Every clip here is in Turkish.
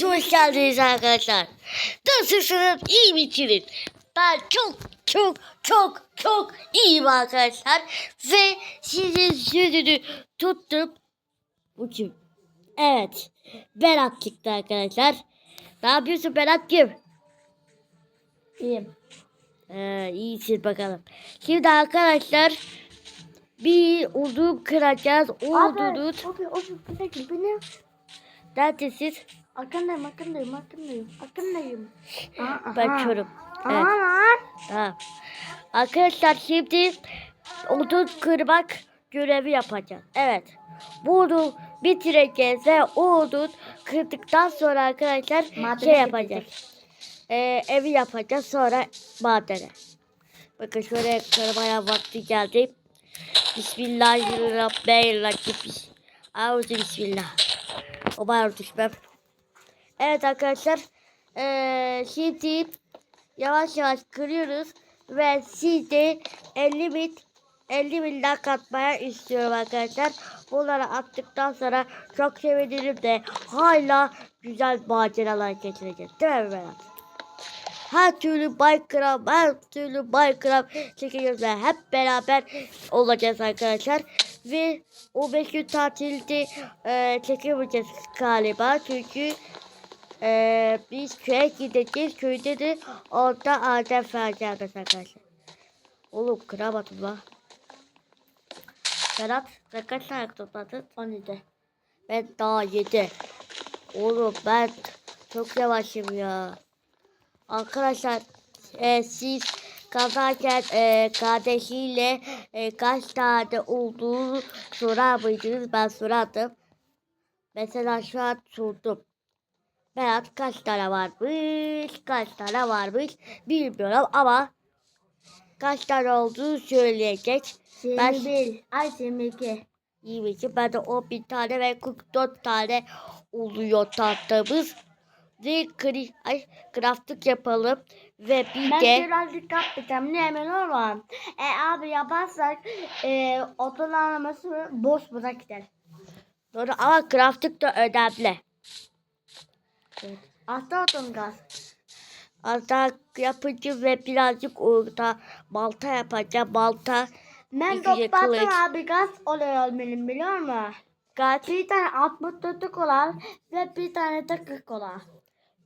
Hepiniz hoş geldiniz arkadaşlar. Nasılsınız? İyi misiniz? Ben çok çok çok çok iyiyim arkadaşlar. Ve sizin sözünü tuttum. Bu kim? Evet. Berat çıktı arkadaşlar. Ne yapıyorsun Berat'cığım? İyiyim. Ee, iyisin bakalım. Şimdi arkadaşlar bir odun kıracağız. O odunu Abi, abi, dakika, beni... neredesiniz? Arkandayım, arkandayım, arkandayım, arkandayım. Aa, Ben aha. Evet. Aa, Tamam. Arkadaşlar şimdi odun kırmak görevi yapacağız. Evet. Bu odun bitireceğiz ve o odun kırdıktan sonra arkadaşlar Madene şey yapacağız. Ee, evi yapacağız sonra madene. Bakın şöyle kırmaya vakti geldi. Bismillahirrahmanirrahim. Auzu bismillah. O bana düşmem. Evet arkadaşlar. Ee, şimdi yavaş yavaş kırıyoruz ve siz de 50 bin 50 bin like atmaya istiyorum arkadaşlar. Bunları attıktan sonra çok sevinirim de hala güzel maceralar geçireceğiz. Değil mi Berat? Her türlü Minecraft, her türlü Minecraft çekeceğiz ve hep beraber olacağız arkadaşlar. Ve o 5 gün tatilde e, çekemeyeceğiz galiba çünkü ee, biz köye gideceğiz. Köyde de orada adem vereceğiz arkadaşlar. Oğlum kıramadım lan. Berat sen kaç tane topladın? 17. Ben daha 7. Oğlum ben çok yavaşım ya. Arkadaşlar e, siz kazarken e, kardeşiyle e, kaç tane olduğunu sorar mıydınız? Ben sorardım. Mesela şu an sordum. Berat kaç tane varmış, kaç tane varmış bilmiyorum ama kaç tane olduğunu söyleyecek. Ben- 21. Ay 22. İyi mi ki ben de 11 tane ve 44 tane oluyor tahtamız. Ve kri, ay, crafting yapalım ve bir Ben de birazcık yapacağım. Ne emin olmam. E abi yaparsak e, otun anlaması boş bırak gider. doğru ama crafting de önemli. Hasta otun gaz. Hatta yapıcı ve birazcık orada balta yapacağım. Balta Ben topladım abi gaz oluyor benim biliyor musun? kaç Bir tane 64 kola ve bir tane de 40 kola.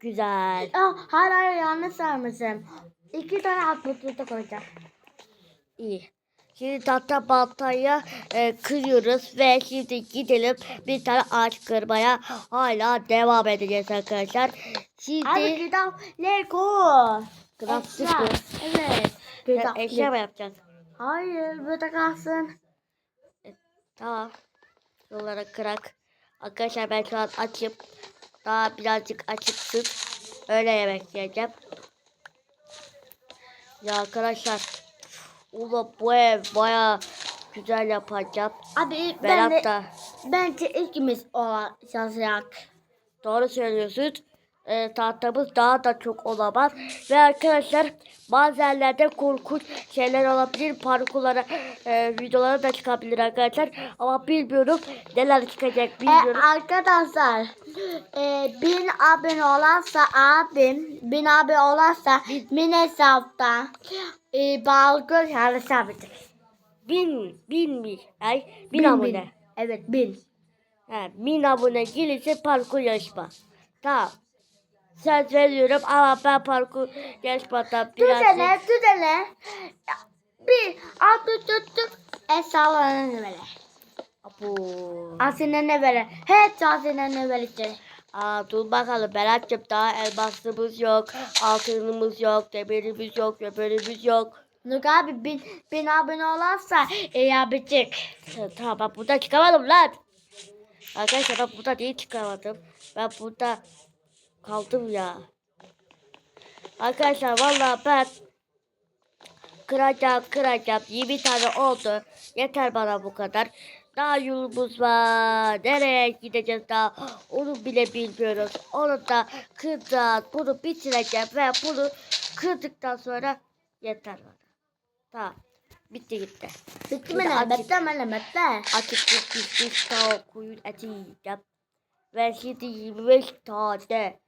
güzel. Ah, hayır hayır yanlış saymışım. İki tane 64 koyacağım. İyi. Şimdi tahta baltayı e, kırıyoruz ve şimdi gidelim bir tane ağaç kırmaya hala devam edeceğiz arkadaşlar. Abi Şimdi kitap Lego. Crafting Eşya. mı? Evet. E, Kitap. eşya mı yapacaksın? Hayır burada kalsın. Tamam. Yollara kırak. Arkadaşlar ben şu an açım. Daha birazcık açıksın. Öyle yemek yiyeceğim. Ya arkadaşlar. Ulan bu ev baya güzel yapacağım. Abi ben Berat de, da. bence ikimiz olacak. Doğru söylüyorsun. E, tahtamız daha da çok olamaz. Ve arkadaşlar bazı yerlerde korkunç şeyler olabilir. Parkurlara, e, videolara da çıkabilir arkadaşlar. Ama bilmiyorum neler çıkacak E, bilmiyorum. arkadaşlar e, bin abone olarsa abim bin abone olarsa bin hesapta e, balgır yarışı yapacak. bin, bin mi? Ay, bin, Bin, abone. bin. Evet bin. Ha, bin abone gelirse parkur yarışma. Tamam. Söz veriyorum ama ben parkur yarışmadan birazcık... Düzene düzene bir altı tuttuk eşyalarını böyle. Apo. Asine ne böyle? Hep asine ne verecek. Aa, dur bakalım Berat'cığım daha elmasımız yok, altınımız yok, demirimiz yok, kömürümüz yok. Nuk abi bin, bin abone olarsa e, yapacak. Ha, Tamam ben buradan çıkamadım lan. Arkadaşlar ben burada değil çıkamadım. Ben burada kaldım ya. Arkadaşlar vallahi ben kıracağım kıracağım 20 tane oldu. Yeter bana bu kadar. Daha yolumuz var. Nereye gideceğiz daha onu bile bilmiyoruz. Onu da kıracağız. Bunu bitireceğim ve bunu kırdıktan sonra yeter bana. Tamam. Bitti gitti. Bitti Bir mi açık. Bitti mi ne? Bitti. Açık bir pişmiş tavuk koyun eti yiyeceğim. Ve şimdi 25 tane.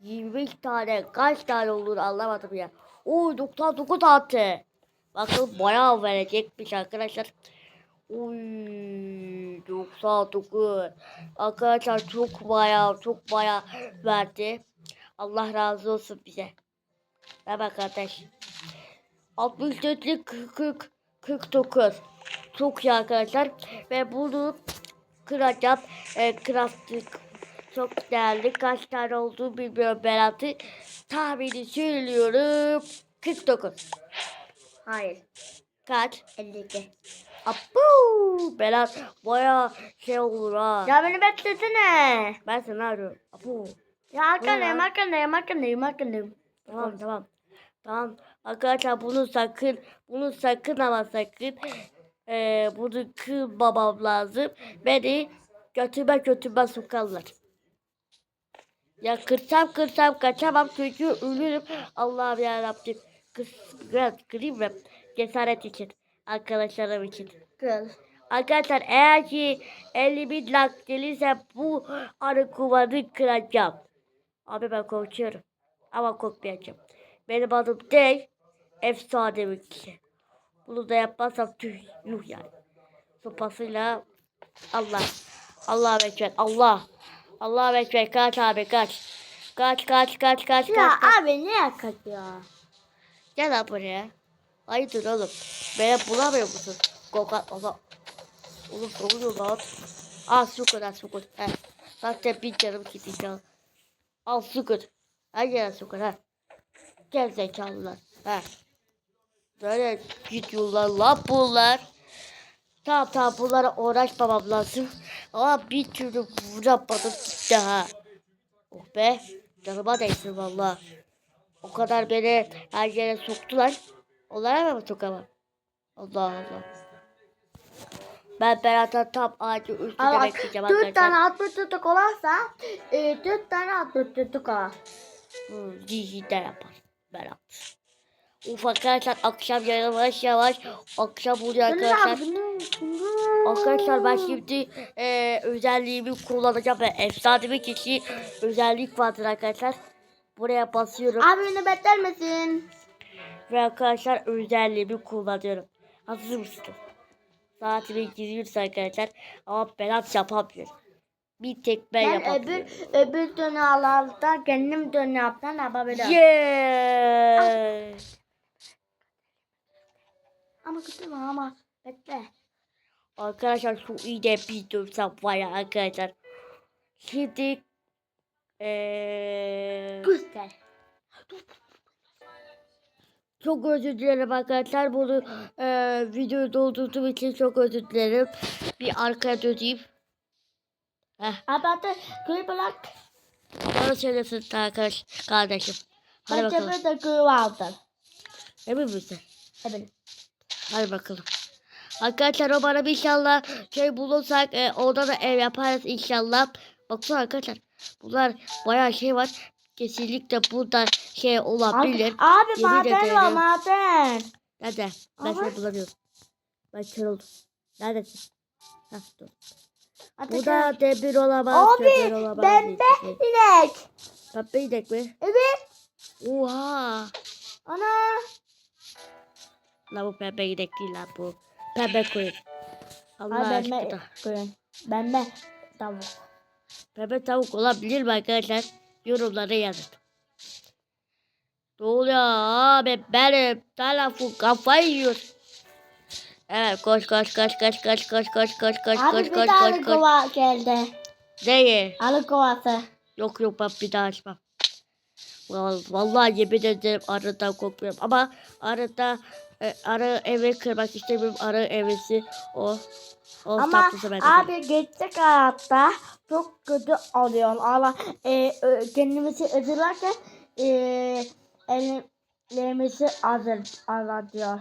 25 tane kaç tane olur anlamadım ya. Oy 99 attı. Bakın bayağı verecekmiş arkadaşlar. Oy 99. Arkadaşlar çok bayağı çok bayağı verdi. Allah razı olsun bize. Ve bak kardeş. 64'lük 40 49. Çok iyi arkadaşlar. Ve bunu kıracağım. E, crafting çok değerli. Kaç tane olduğu bilmiyorum Berat'ı. Tahmini söylüyorum. 49. Hayır. Kaç? 52. Apu! Berat baya şey olur ha. Ya beni beklesene. Ben sana arıyorum. Apu. Ya arkandayım arkandayım arkandayım arkandayım. Tamam tamam. Tamam. Arkadaşlar bunu sakın bunu sakın ama sakın eee bunu kırmamam lazım. Beni götüme götüme sokarlar. Ya kırsam kırsam kaçamam çünkü ölürüm. Allah'ım yarabbim. Kıs, biraz kırayım mı? Cesaret için. Arkadaşlarım için. Kız. Arkadaşlar eğer ki 50 bin like gelirse bu arı kovanı kıracağım. Abi ben korkuyorum. Ama korkmayacağım. Benim adım değil. Efsane bir kişi. Bunu da yapmazsam tüh yuh yani. Sopasıyla Allah. Allah bekler. Allah. Allah bekler. Kaç abi kaç. Kaç kaç kaç kaç Ya kaç. kaç. abi ne kaçıyor? Gel lan buraya. Hayırdır oğlum. Beni bulamıyor musun? Kokat Allah. Oğlum ne oluyor lan? Al su kadar su kadar. He. Zaten bir canım ya. Al su kadar. Her yere su kadar. Gel zekalılar. He. Böyle gidiyorlar lan bunlar. Tamam tamam bunlara uğraşmamam lazım. Ama bir türlü vuramadım gitti ha. Oh be. Canıma değsin valla. O kadar beni her yere soktular. Onlara mı sokamam? Allah Allah. Ben Berat'a tam ağacı üstünde Ama bekleyeceğim dört arkadaşlar. tane altmış tutuk olarsa e, dört tane altmış tutuk olur. Hmm, Cici de yapar Berat. Uf arkadaşlar akşam yavaş yavaş akşam oluyor arkadaşlar. Arkadaşlar ben şimdi e, özelliğimi kullanacağım ve efsane bir kişi özellik vardır arkadaşlar. Buraya basıyorum Abi beni bekler misin? ve arkadaşlar özelliğimi kullanıyorum. Hazır mısınız? Saatimi giriyoruz arkadaşlar ama Berat yapamıyor. Bir tek ben, Ben yapabiliyorum. öbür, öbür dönemlerde kendim dönemden yapabilirim. Yeah. Ama kızım ama bekle. Arkadaşlar şu iyi de bir dursam var ya arkadaşlar. Şimdi eee Göster. çok özür dilerim arkadaşlar. Bunu eee videoyu doldurduğum için çok özür dilerim. Bir arkaya döneyim. Heh, Abi hadi gül bırak. bana söylesin arkadaş kardeşim. Hadi Bence bakalım. burada gül vardır. Emin misin? Evet. Hadi bakalım. Arkadaşlar bir inşallah şey bulursak e, orada da ev yaparız inşallah. Baksana arkadaşlar. Bunlar bayağı şey var. Kesinlikle burada şey Abi, olabilir. abi Yemin maden var maden. Nerede? Ben seni bulamıyorum. Ben kör oldum. Neredesin? Heh, dur. Bu da demir olamaz. Abi olamaz. şey. inek. Pembe inek mi? Evet. Oha. Ana. La bu pembe inek değil lan bu. Pembe koyun. Allah Abi aşkına. bende koyun. Bende tavuk. Pembe tavuk olabilir mi arkadaşlar? Yorumlara yazın. Ne oluyor abi benim telefon kafayı yiyor. Evet koş koş koş koş koş koş koş koş koş koş koş koş koş. kova geldi. Neyi? Alı kovası. Yok yok ben bir daha açmam. Vallahi, yemin ederim arıdan korkuyorum ama arıda e, arı evi kırmak istemiyorum arı evisi o o Ama tatlısı ben yaparım. abi gerçek hayatta çok kötü oluyor. Allah e, kendimizi ödüllerken e, ellerimizi azır azaltıyor.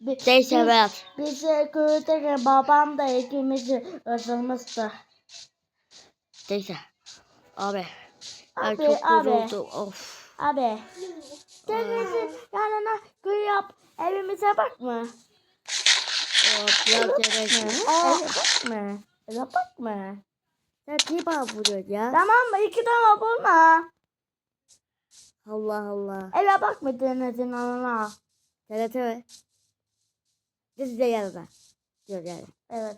Bi- Neyse biz- Berat. Bizi köyde babam da ikimizi ısırmıştı. Neyse. Abi. Ben Abi, çok abi. yoruldum. Of. Abi. Denizin yanına köy yap. Evimize bakma. Of, biraz gerek. Eve bakma. Eve bakma. Sen ya? Tamam mı? İki tane bulma. Allah Allah. Eve bak mı denedin anana? TRT mi? Biz de yanına. Diyor yani. Evet.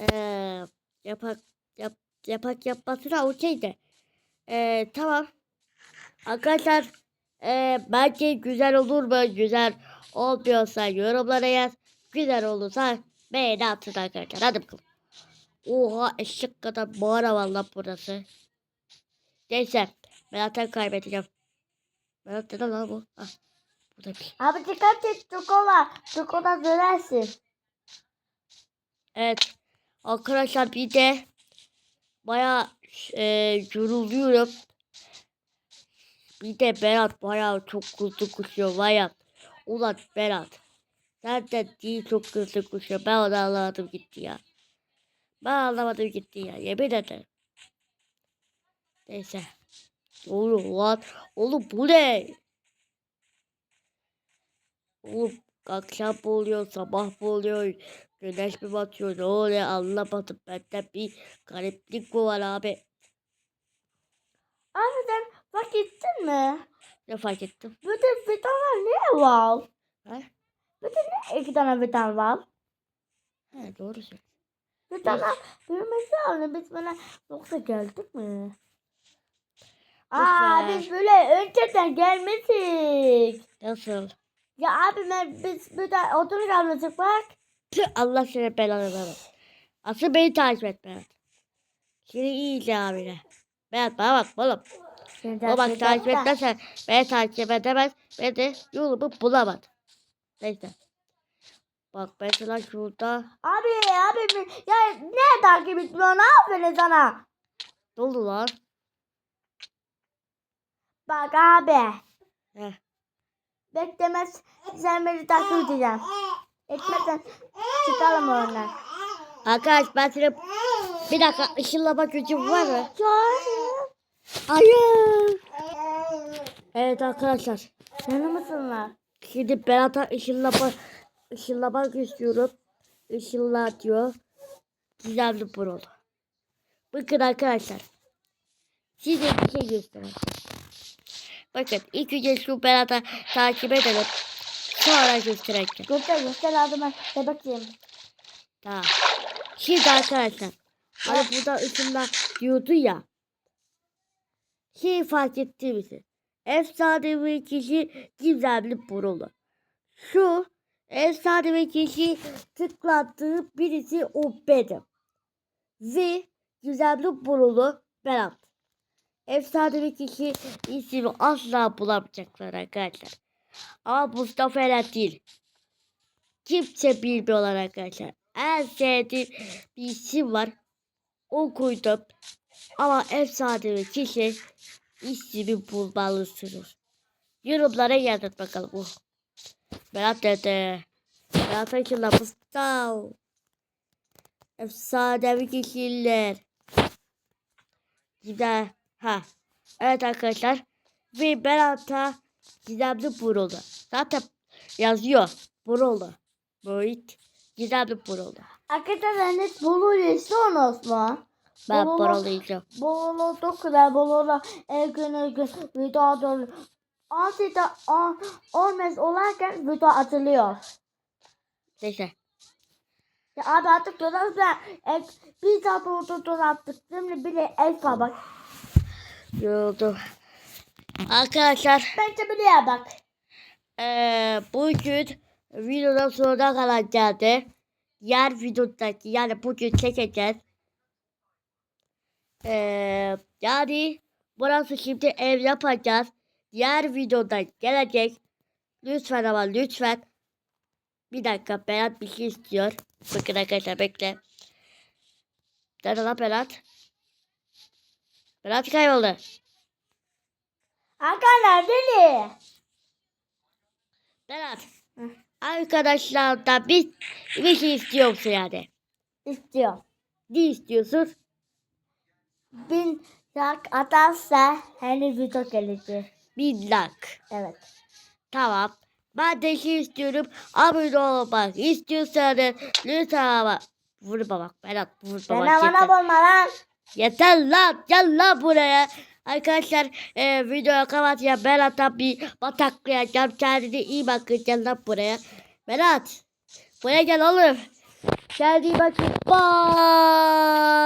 Ee, yapak yap, yapak yapmasına okeydi. Ee, tamam. Arkadaşlar ee, belki güzel olur mu? Güzel olmuyorsa yorumlara yaz. Güzel olursa beğeni atın arkadaşlar. Hadi bakalım. Oha eşek kadar mağara valla burası. Neyse. Ben zaten kaybedeceğim. Ben zaten lan bu. Ah, burada bir. Abi dikkat et çikolata. Çikolata dönersin. Evet. Arkadaşlar bir de baya e, yoruluyorum. Bir de Berat baya çok hızlı koşuyor baya. Ulan Berat. De değil çok hızlı koşuyor. Ben onu anlamadım gitti ya. Ben anlamadım gitti ya. Yemin ederim. Neyse. Oğlum lan. Oğlum bu ne? Oğlum akşam mı oluyor, sabah mı oluyor, güneş mi batıyor, ne oluyor anlamadım. Bende bir gariplik mi var abi? Abi bak gittin mi? Ne fark ettim? Bütün vitaminler niye var? Ha? Bütün ne iki tane vitamin var? He doğru söylüyorsun. Bir tane büyümesi lazım. Biz bana yoksa geldik mi? Aa biz böyle önceden gelmiştik. Nasıl? Ya abi ben biz bir de oturup kalmıştık bak. Tüh, Allah seni belanı versin. Asıl beni takip et Berat. Seni iyice abine. Berat bana bak oğlum. Seni O bak takip etmezsen beni takip edemez. Ben de yolumu bulamadım. Neyse. Bak mesela şurada Abi abi ya ne takip etmiyor ne yapıyorsun sana? dolu lan. Bak abi. Heh. Beklemez sen beni takip edeceksin. Etmezsen çıkalım oradan. Arkadaş ben seni... Bir dakika ışınlama gücüm var mı? Hayır. Hayır. Evet arkadaşlar. Canı mısınlar? Şimdi Berat'a ışınlama, ışınlamak istiyorum. Işınla diyor. Gizemli burul. Bakın arkadaşlar. Size bir şey göstereyim. Bakın ilk önce şu Berat'a takip edelim. Sonra göstereceğim. Göster göster hadi ben de bakayım. Tamam. Şimdi arkadaşlar. Hani burada ışınla diyordu ya. Şey fark etti misin? Efsanevi kişi gizemli burulu. Şu efsanevi kişi tıkladığı birisi o benim. Ve gizemli burulu Berat. Efsanevi kişi ismi asla bulamayacaklar arkadaşlar. Ama Mustafa Eren değil. Kimse bilmiyorlar arkadaşlar. En sevdiğim bir isim var. O koydum. Ama efsanevi kişi ismi bulmalısınız. Yorumlara yazın bakalım. Oh. Berat dedi. Berat'ın için lafı sağ Efsanevi kişiler. Güzel. Ha. Evet arkadaşlar. Ve Berat'a gizemli vuruldu. Zaten yazıyor. Vuruldu. Boyut. Gizemli vuruldu. Arkadaşlar hiç bolu istiyorsunuz mu? Ben Bolulu- vurulacağım. Bolu çok güzel. Bolu her gün her gün video dolu. 17 10 olmaz olarken video atılıyor. Neyse. Ya abi artık dönem ben e, bir saat oldu dön attık. Şimdi bile el bak. Yoruldum. Arkadaşlar Bence bile bak. eee bugün videodan sonuna kalan geldi. Yer videodaki yani bugün çekeceğiz. Eee yani burası şimdi ev yapacağız. Diğer videoda gelecek. Lütfen ama lütfen. Bir dakika Berat bir şey istiyor. Bakın arkadaşlar bekle. Nerede lan Berat? Berat kayboldu. Hakan neredeli? Berat. Arkadaşlardan bir, bir şey istiyor musun yani? İstiyor. Ne istiyorsun? Bin yak atarsa henüz video gelecek. Bir lak. Evet. Tamam. Ben şey istiyorum. Abone olmak istiyorsanız lütfen ama Vurma bak Berat vurma bak. Bana bana bulma lan. Yeter lan gel lan buraya. Arkadaşlar e, videoya kapatacağım. Berat'a bir bataklayacağım. Kendine iyi bakın gel lan buraya. Berat buraya gel oğlum. Kendine iyi bakın. Bye.